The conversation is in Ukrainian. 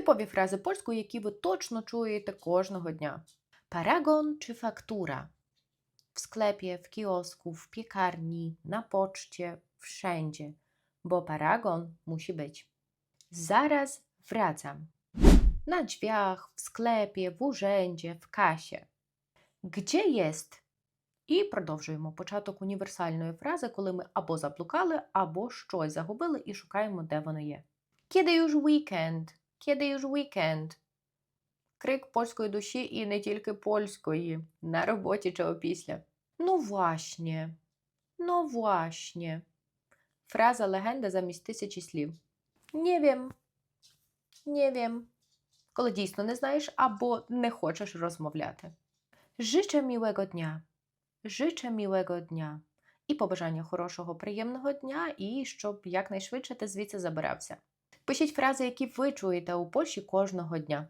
Типові фрази польською, які ви точно чуєте кожного дня. Paragon czy faktura? W sklepie, w kiosku, w piekarni, na poczcie, wszędzie, bo paragon musi być. Zaraz wracam. Na drzwiach, w sklepie, w urzędzie, w kasie. Gdzie jest? І продовжуємо початок універсальної фрази, коли ми або заблукали, або щось загубили і шукаємо, де воно є. Kiedy już weekend? Kiedy już weekend? Крик польської душі і не тільки польської, на роботі чи опісля. Ну, właśnie. Ну, właśnie. Фраза легенда замість тисячі слів. Не wiem. Не wiem. Коли дійсно не знаєш або не хочеш розмовляти. Życzę miłego dnia. Życzę miłego dnia. І побажання хорошого, приємного дня, і щоб якнайшвидше ти звідси забирався. Пишіть фрази, які ви чуєте у Польщі кожного дня.